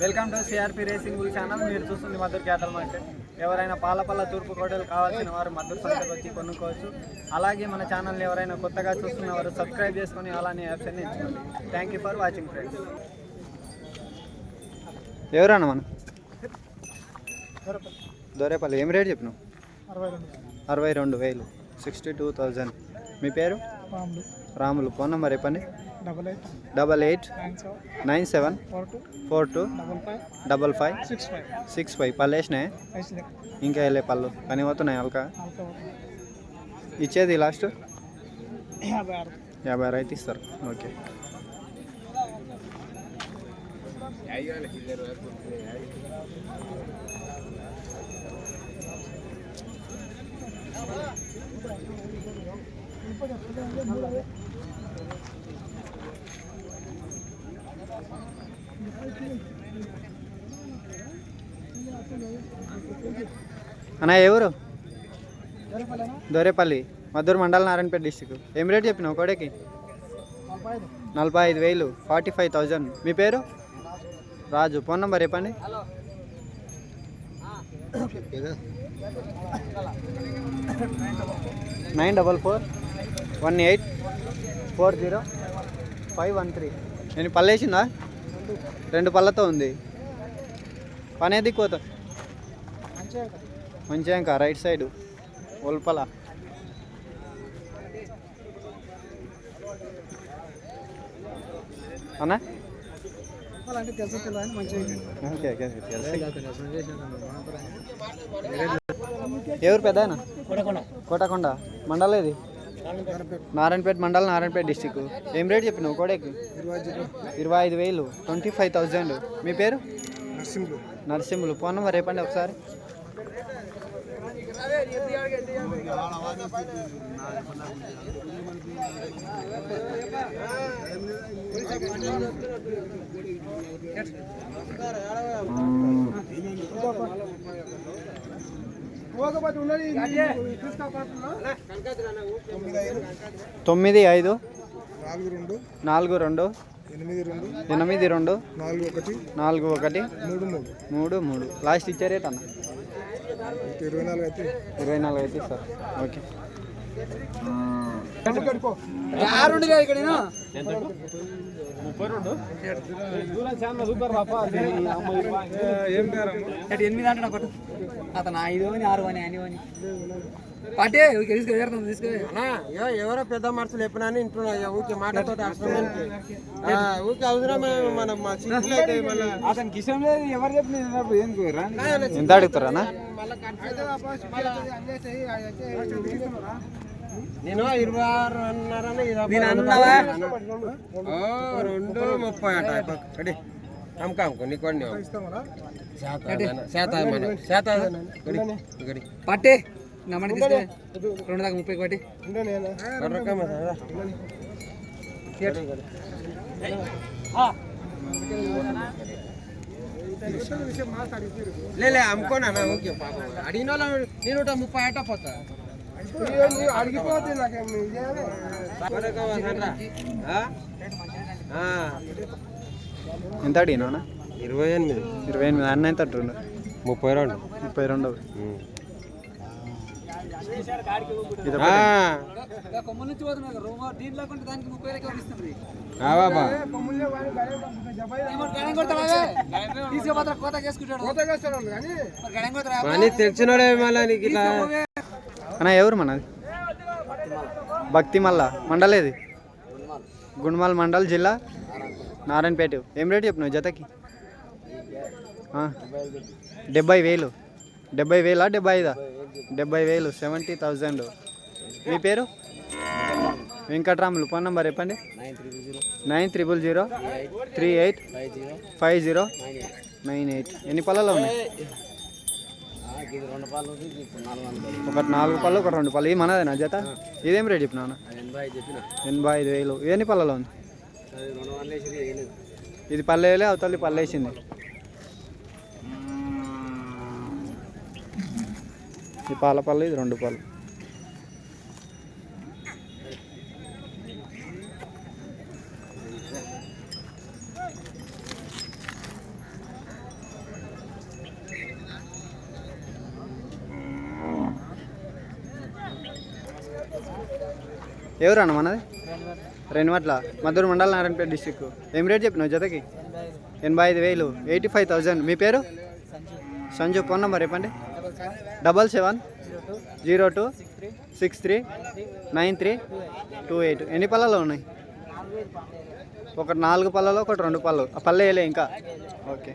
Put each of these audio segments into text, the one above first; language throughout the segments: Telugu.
Welcome to CRP racing bull channel. మీరు చూస్తుంది మధుర్ క్యాటల్ మార్కెట్. ఎవరైనా పాలపల్ల తూర్పు కోటలు కావాల్సిన వారు మధుర్ సంతకు వచ్చి కొనుక్కోవచ్చు. అలాగే మన ఛానల్ ఎవరైనా కొత్తగా చూస్తున్న వారు సబ్స్క్రైబ్ చేసుకొని అలానే ఆప్షన్ ఎంచుకోండి. Thank you for watching friends ఎవరన్నా మనం? దొరేపల్లి. ఏం రేట్ చెప్పినావు? అరవై రెండు వేలు. సిక్స్టీ టూ థౌజండ్ మీ పేరు? రాములు. ఫోన్ నెంబర్ చెప్పండి. Double eight nine seven four two double five double five six five six five పళ్ళు వేసినాయి ఇంకా వెళ్ళే పళ్ళు పని పోతున్నాయి. అల్క ఇచ్చేది లాస్ట్ యాభై ఆరు. యాభై ఆరు అయితే ఇస్తారు. ఓకే. అన్న ఎవరు దొరేపల్లి. మద్దూరు మండల నారాయణపేట డిస్టిక్. ఏం రేట్ చెప్పినావు కోడేకి? నలభై ఐదు నలభై ఐదు వేలు. Forty five thousand. మీ పేరు? రాజు. ఫోన్ నెంబర్ చెప్పండి. Nine double four one eight four zero five one three. నేను పల్లేసిందా రెండు పళ్ళతో ఉంది. పని కోత. మంచిగా రైట్ సైడ్. ఉల్పల అన్నా. ఎవరు పెద్ద కోటకొండ. మండలం ఇది నారాయణపేట మండలం నారాయణపేట డిస్టిక్ ఏం రేట్ చెప్పినావు కోడేకి? ఇరవై ఐదు వేలు. Twenty five thousand. మీ పేరు? నర్సింగ్లు నరసింహులు. ఫోన్ నెంబర్ చెప్పండి ఒకసారి. తొమ్మిది ఐదు. నాలుగు రెండు. నాలుగు రెండు. ఎనిమిది రెండు. ఎనిమిది రెండు. నాలుగు ఒకటి. నాలుగు ఒకటి. మూడు మూడు. మూడు మూడు. లాస్ట్ ఇచ్చే రేట్ అన్న. ఇరవై నాలుగు అయితే. ఇరవై నాలుగు అయితే సార్. ఓకే ఎనిమిది అంటే ఒకటి అతను ఐదు అని ఆరు అని అని అని పట్టే తీసుకు తీసుకు ఎవరో పెద్ద మనుషులు ఎప్పుడైనా వింటున్నా ఇక ఊకే మాటతో అవసరం ఊకే అవసరం మన అతనికి ఇష్టం లేదు ఎవరు చెప్పిన ఎంత అడుగుతారా అన్న నేను ఇరవై? రెండు ముప్పై అట అమ్మకా నీ కొన్ని పట్టే. నమ్మని రెండు దాకా ముప్పై ఒకటి లే అమ్ముకోనా? అడిగిన వాళ్ళు నేను ముప్పై అట పోతా. అడిగిపోతే. ఎంత అడిగినా ఇరవై ఎనిమిది. ఇరవై ఎనిమిది. అన్న ఎంత అంటుండు? ముప్పై రెండు. ముప్పై రెండు? అని తెలిసినోడే మళ్ళీ నీకు ఇట్లా. అన్న ఎవరు మనది భక్తి మల్ల మండలేది గుండమల్ మండల్ జిల్లా? నారాయణపేట. ఏం రేటు చెప్పినావు జతకి? డెబ్బై వేలు. డెబ్బై వేలా డెబ్బై ఐదా? డెబ్బై వేలు సెవెంటీ థౌజండ్. మీ పేరు? వెంకట్రాములు. ఫోన్ నెంబర్ చెప్పండి. Nine triple zero three eight five zero nine eight. ఎన్ని పళ్ళలో ఉన్నాయి? ఒకటి నాలుగు పళ్ళు ఒక రెండు పళ్ళు ఇది మనదేనా జత? ఇదేం రేట్ చెప్పినా. ఎనభై ఐదు వేలు. ఎన్ని పళ్ళలో ఉంది? ఇది పల్లెలే అవతలి పల్లేసింది ఈ పాల పళ్ళు ఇది రెండు పళ్ళు ఎవరు అన్న మనది? రెన్వట్ల మద్దూరు మండల నారాయణపేట డిస్టిక్ ఏం రేట్ చెప్పినావు జతకి? ఎనభై ఐదు వేలు. ఎయిటీ ఫైవ్ థౌజండ్ మీ పేరు? సంజు. ఫోన్ నెంబర్ చెప్పండి. Double seven zero two six three nine three two eight. ఎన్ని పళ్ళలో ఉన్నాయి? ఒకటి నాలుగు పళ్ళలో ఒకటి రెండు పళ్ళు. ఆ పళ్ళు వేయలే ఇంకా. ఓకే.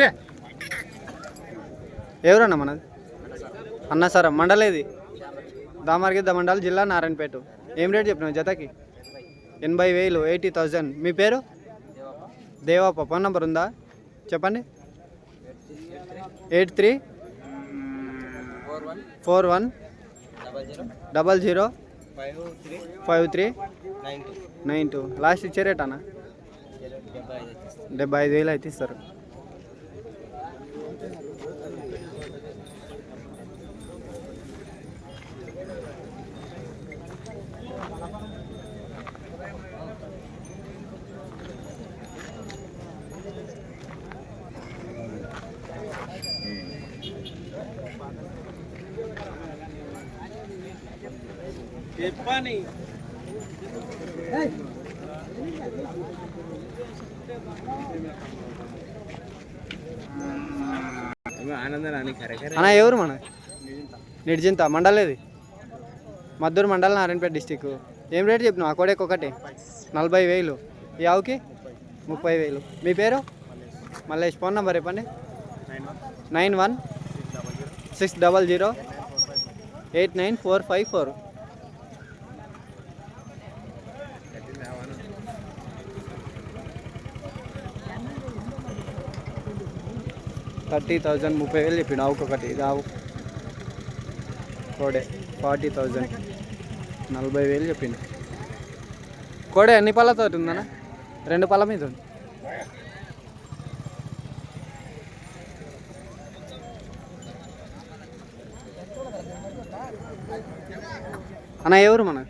రే! ఎవరన్నా మనది? అన్న సార్ మండలేది దామర్గిద్ద మండల్ జిల్లా నారాయణపేట. ఏం రేట్ చెప్పినావు జతకి? ఎనభై వేలు ఎయిటీ థౌజండ్. మీ పేరు? దేవప్ప. ఫోన్ నంబర్ ఉందా? చెప్పండి. Eight three four one double zero double zero five three five three nine two. Nine two. Last ఇచ్చే రేట్ అన్న? డెబ్బై ఐదు వేలు అయితే ఇస్తారు. చెప్పని. అన్న ఎవరు మన? నిర్జింత. మండలేది మద్దూరు మండలం నారాయణపేట డిస్టిక్ ఏం రేట్ చెప్పినావు? ఆ కోడెకి ఒకటి. నలభై వేలు. ఈ ఆవుకి? ముప్పై వేలు. మీ పేరు? మల్లేష్. ఫోన్ నెంబర్ చెప్పండి. Nine one. Six double zero. Eight nine four five four. Thirty thousand ముప్పై వేలు చెప్పిన ఒక్కొక్కటి ఒకటి. కోడే ఫార్టీ థౌజండ్. నలభై వేలు చెప్పిండు. కోడే ఎన్ని పళ్ళతో ఉందన్న రెండు పళ్ళ మీద ఉంది. అన్న ఎవరు మన?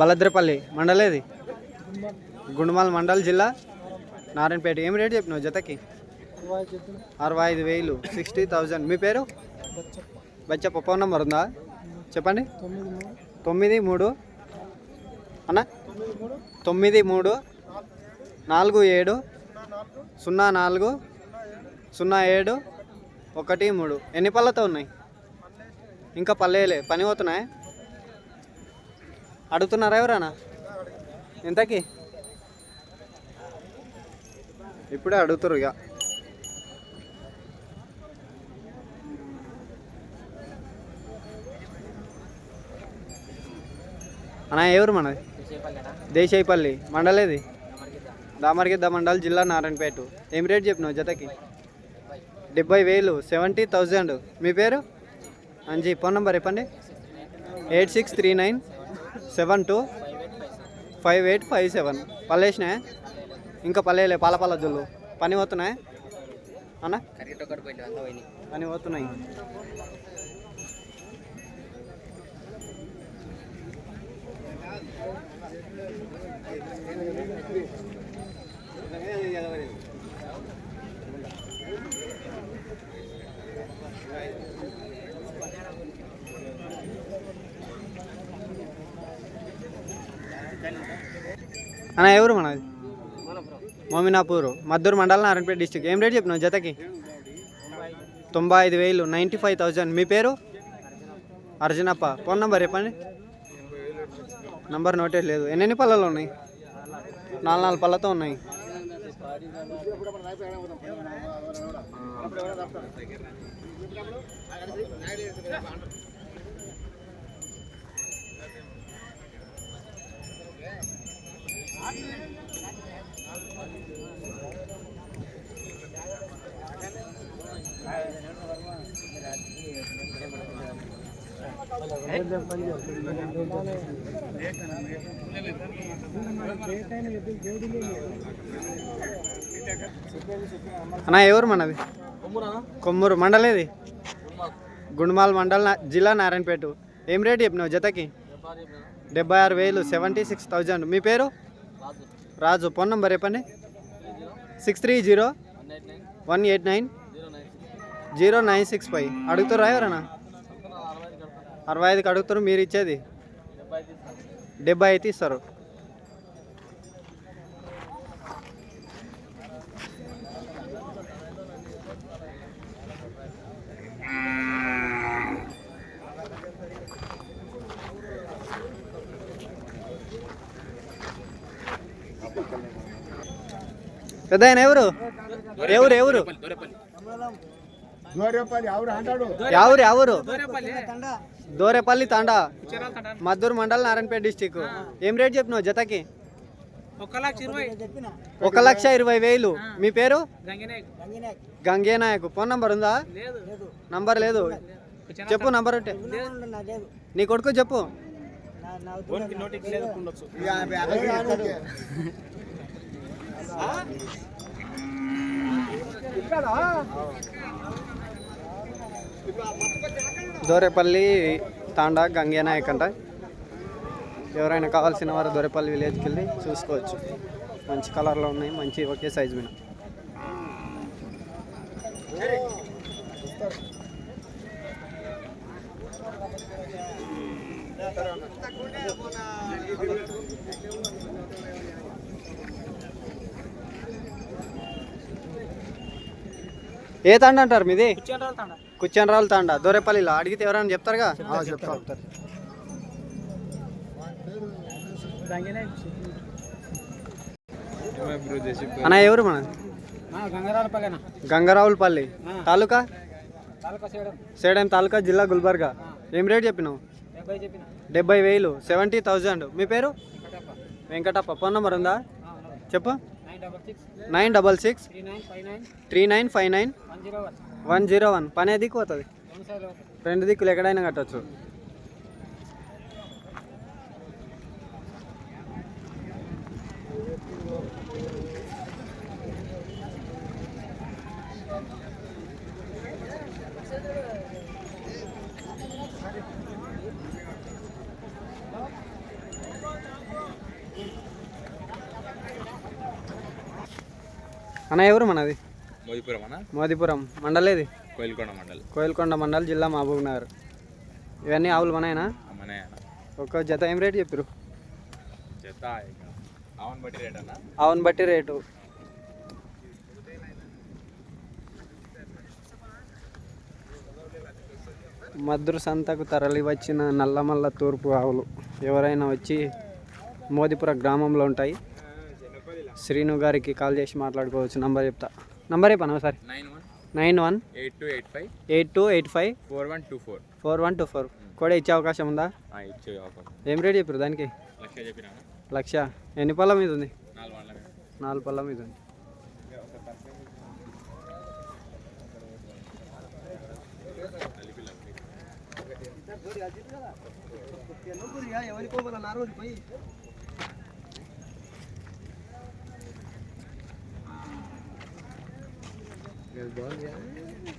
బలద్రపల్లి. మండలేది? గుండుమాల మండల్ జిల్లా? నారాయణపేట. ఏం రేట్ చెప్పినావు జతకి? అరవై ఐదు వేలు. Sixty thousand. మీ పేరు? బచ్చప్ప. ఫోన్ నెంబర్ ఉందా? చెప్పండి. తొమ్మిది మూడు. అన్న? తొమ్మిది మూడు. నాలుగు ఏడు. సున్నా నాలుగు. సున్నా ఏడు. ఒకటి మూడు. ఎన్ని పళ్ళతో ఉన్నాయి? ఇంకా పల్లెలే పని పోతున్నాయి? అడుగుతున్నారా ఎవరన్నా? ఎంతకి ఇప్పుడే అడుగుతారు ఇక. అన్న ఎవరు మనది? దేశాయిపల్లి మండలేది? దామర్గిద్ద మండల్ జిల్లా నారాయణపేట. ఏం రేట్ చెప్పినావు జతకి? డెబ్బై వేలు సెవెంటీ థౌజండ్. మీ పేరు? అంజీ ఫోన్ నెంబర్ చెప్పండి. Eight six three nine seven two five eight five seven. పల్లేసినాయా? ఇంకా పల్లెలే పాల పాల జుల్లు. పని పోతున్నాయా? అన్న? పని పోతున్నాయి. అన్న ఎవరు మనది? మోమినాపూర్ మద్దూరు మండలం నారాయణపేట డిస్టిక్ ఏం రేట్ చెప్పినావు జతకి? తొంభై ఐదు వేలు నైంటీ ఫైవ్ థౌజండ్. మీ పేరు? అర్జునప్ప. ఫోన్ నెంబర్ చెప్పండి. నంబర్ నోటే లేదు. ఎన్ని పళ్ళలు ఉన్నాయి? నాలుగు నాలుగు పళ్ళతో ఉన్నాయి. అన్నా ఎవరు మనది కొమ్మూరు మండలేది గుండ్మాల్ మండల్ జిల్లా నారాయణపేట. ఏం రేట్ చెప్పినావు జతకి? డెబ్బై ఆరు వేలు సెవెంటీ సిక్స్ థౌజండ్. మీ పేరు? రాజు. ఫోన్ నంబర్ చెప్పండి. Six three zero one eight nine zero nine six five. అడుగుతారు ఎవరన్నా? అరవై ఐదుకి అడుగుతారు మీరు ఇచ్చేది. డెబ్బై అయితే ఇస్తారు. పెద్ద ఆయన ఎవరు? ఎవరు ఎవరు? ఎవరు ఎవరు దోరేపల్లి తాండా. మద్దూరు మండల్ నారాయణపేట డిస్టిక్. ఏం రేట్ చెప్పినావు జతకి? ఒక లక్ష ఇరవై. ఒక లక్ష ఇరవై వేలు. మీ పేరు? గంగినే గంగే నాయక్ ఫోన్ నంబర్ ఉందా? లేదు. నంబర్ లేదు. చెప్పు నంబర్ ఉంటే నీ కొడుకు చెప్పు. దోరేపల్లి తాండా గంగేనాయక్ అంట. ఎవరైనా కావాల్సిన వారు దొరేపల్లి విలేజ్కి వెళ్ళి చూసుకోవచ్చు. మంచి కలర్లో ఉన్నాయి మంచి ఒకే సైజు మీద. ఏ తాండ అంటారు మీది? కుచ్చనరాలు తాండ. దొరేపల్లిలో అడిగితే ఎవరైనా చెప్తారుగా? చెప్తారు అన్న ఎవరు మన? గంగరావులపల్లి తాలూకా? సేడం. తాలూకా జిల్లా గుల్బర్గా. ఏం రేట్ చెప్పినావు? డెబ్బై చెప్పిన. డెబ్బై వేలు. Seventy thousand. మీ పేరు? వెంకటప్ప. ఫోన్ నెంబర్ ఉందా. చెప్పు. Nine double six three nine five nine one zero one పనే దిక్కు రెండు దిక్కులు ఎక్కడైనా కట్టచ్చు. అన్న ఎవరు మనది? మోదిపురం. అన్న మోదిపురం మండలేది కోయిల్కొండ మండల్. కోయిల్కొండ మండల్ జిల్లా మహబూబ్ నగర్. ఇవన్నీ ఆవులు మనయేనా? ఒక్క జత ఏం రేట్ చెప్పారు ఆవన్ బట్టి రేట్ అన్న. ఆవును బట్టి రేటు. మద్రు సంతకు తరలి వచ్చిన నల్లమల్ల తూర్పు ఆవులు ఎవరైనా వచ్చి మోదిపుర గ్రామంలో ఉంటాయి. శ్రీను గారికి కాల్ చేసి మాట్లాడుకోవచ్చు. నంబర్ చెప్తా. నంబర్ చెప్పాను ఒకసారి? Nine one eight two eight five eight two eight five four one two four. Four one two four. కూడా ఇచ్చే అవకాశం ఉందా? ఏం రేట్ చెప్పారు దానికి? లక్ష ఎన్ని పళ్ళ మీద ఉంది? నాలుగు పళ్ళ మీద ఉంది. Yeah.